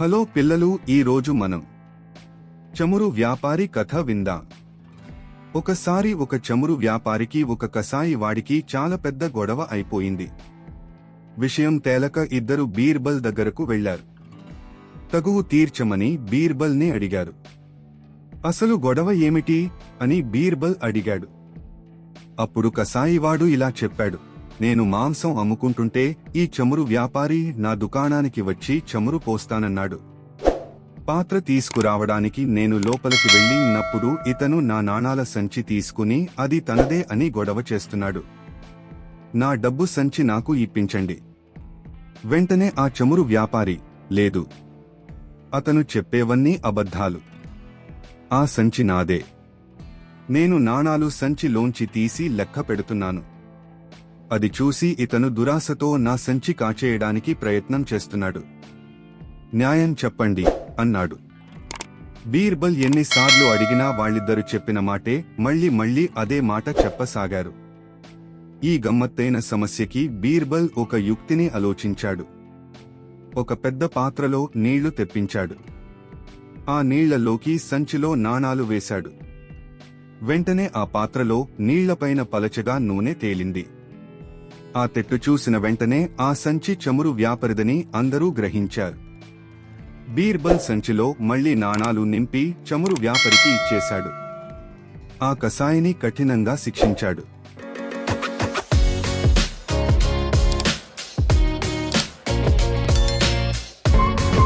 Hello పిల్లలు ఈరోజు మనం చమురు వ్యాపారి కథ విందాం. ఒకసారి ఒక చమురు వ్యాపారికి ఒక కసాయి వాడికి చాలా పెద్ద గొడవ అయిపోయింది. విషయం తేలక ఇద్దరు బీర్బల్ దగ్గరకు వెళ్ళారు తగువు తీర్చమని బీర్బల్ని అడిగారు. అసలు గొడవ ఏమిటి? అని బీర్బల్ అడిగాడు. అప్పుడు కసాయివాడు ఇలా చెప్పాడు. నేను మాంసం అమ్ముకుంటుంటే ఈ చమురు వ్యాపారి నా దుకాణానికి వచ్చి చమురు పోస్తానన్నాడు. పాత్ర తీసుకురావడానికి నేను లోపలికి వెళ్ళి ఉన్నప్పుడు ఇతను నా నాణాల సంచి తీసుకుని అది తనదే అని గొడవ చేస్తున్నాడు. నా డబ్బు సంచి నాకు ఇప్పించండి. వెంటనే ఆ చమురు వ్యాపారి లేదు. అతను చెప్పేవన్నీ అబద్ధాలు. ఆ సంచి నాదే. నేను నాణాలు సంచిలోంచి తీసి లెక్క పెడుతున్నాను. అది చూసి ఇతను దురాశతో నా సంచి కాచేయడానికి ప్రయత్నం చేస్తున్నాడు. న్యాయం చెప్పండి అన్నాడు. బీర్బల్ ఎన్నిసార్లు అడిగినా వాళ్ళిద్దరు చెప్పిన మాటే మళ్ళీ మళ్ళీ అదే మాట చెప్పసాగారు. ఈ గమ్మత్తైన సమస్యకి బీర్బల్ ఒక యుక్తిని ఆలోచించాడు. ఒక పెద్ద పాత్రలో నీళ్ళు తెప్పించాడు. ఆ నీళ్ళలోకి సంచిలో నాణాలు వేశాడు. వెంటనే ఆ పాత్రలో నీళ్ళపైన పలచగా నూనె తేలింది. ఆ తెట్టు చూసిన వెంటనే ఆ సంచి చమురు వ్యాపారిదని అందరూ గ్రహించారు. బీర్బల్ సంచిలో మళ్ళీ నాణాలు నింపి చమురు వ్యాపారికి ఇచ్చేశాడు. ఆ కసాయిని కఠినంగా శిక్షించాడు.